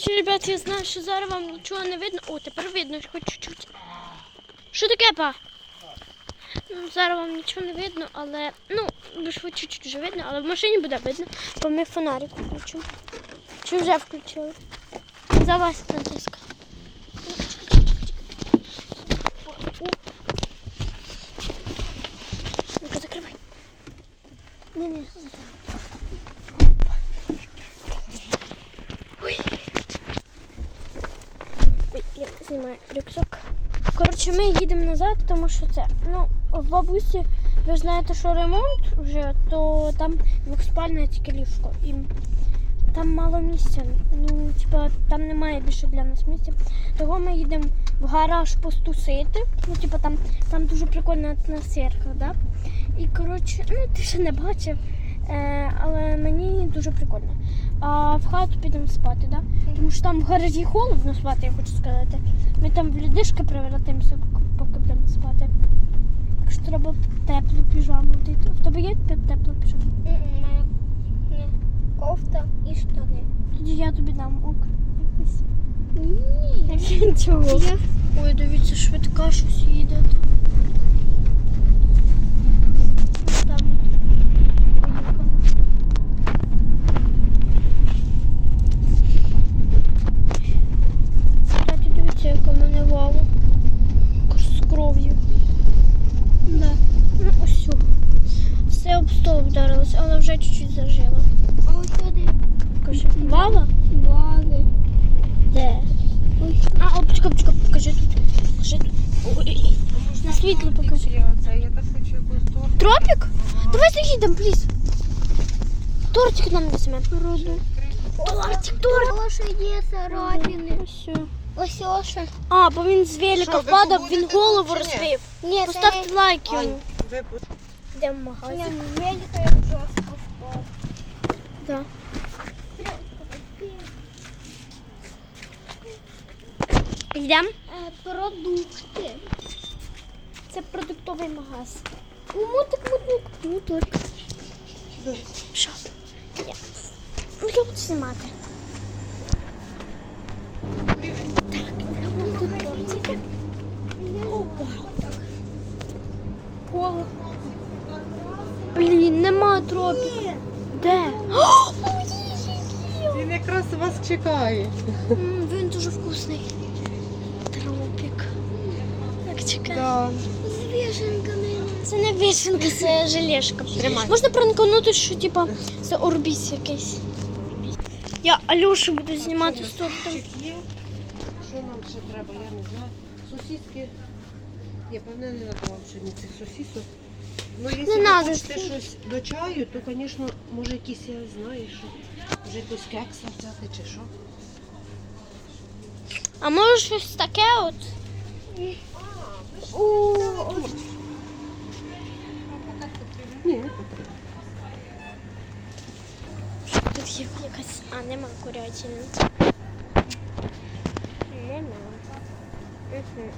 Коротше, ребят, я знаю, що зараз вам нічого не видно. О, тепер видно, хоч чуть-чуть. Що таке, па? Ну, зараз вам нічого не видно, але ну, хоч чуть-чуть вже видно, але в машині буде видно, бо ми фонарик включимо. Чи вже включили? За вас, Франциска. Рюкзак. Коротше, ми їдемо назад, тому що це. Ну, в бабусі, ви знаєте, що ремонт вже, то там двохспальне тільки ліжко. І там мало місця. Ну, типа, там немає більше для нас місця. Того ми їдемо в гараж постусити. Ну, типа, там, там дуже прикольна атмосферка, да? І коротше, ну ти ще не бачив. Е, але мені дуже прикольно. А в хату підемо спати, да? Тому що там в гаражі холодно спати, я хочу сказати. Ми там в лідишки превратимося, поки будемо спати. Так що треба теплу піжаму дити. В тебе є тепла піжама? Ні. Кофта і штани. Тоді я тобі дам ок. Ні. Чого? Ой, дивіться, швидка щось їде. Там. Поїхала. Кстати, дивіться, яка в мене вава. З кров'ю. Да. Ну, ось. все. Все об стол вдарилось, але вже чуть-чуть зажило. А ось сюди. Покажи. Вава? Ваги. Де? А, о, почекай, почекай, покажи тут. Покажи тут. Ой, на світло покажи. Я я так хочу якусь торт. Тропік? Давай заїдемо, пліз. Тортик нам візьмемо. Тортик, торт. Оша є царапини. Ось. Ось Оша. А, бо він з велика Що, ви впадав, він голову тут чи ні? розбив. Ні, Поставте лайк йому. Йдемо в Ні, магазин. велика як жорстко. Да. Йдемо. Е, Продукти. Це продуктовий магазин. Мутик, мутик, мутик. Що? Ну, я буду знімати. Коло. Блін, нема тропіка. Де? О, Він якраз вас чекає. М, Він дуже вкусний. Тропік. Так, чекай. Да. З вішенками. Це не вишенка, це желешка. Тримай. Можна пранканути, що типа це орбіс якийсь. Я Алюшу буду знімати з тортом. Є. Що нам ще треба, я не знаю. Сосиски. Ні, певне, не треба вам сьогодні цих сосисок. Ну, якщо ви надо. хочете щось до чаю, то, звісно, може якісь, я знаю, що може якось кекса взяти чи що. А може щось таке от? О, Ні, не потрібно. Тут є якась. А, нема курятини. Нема. Угу.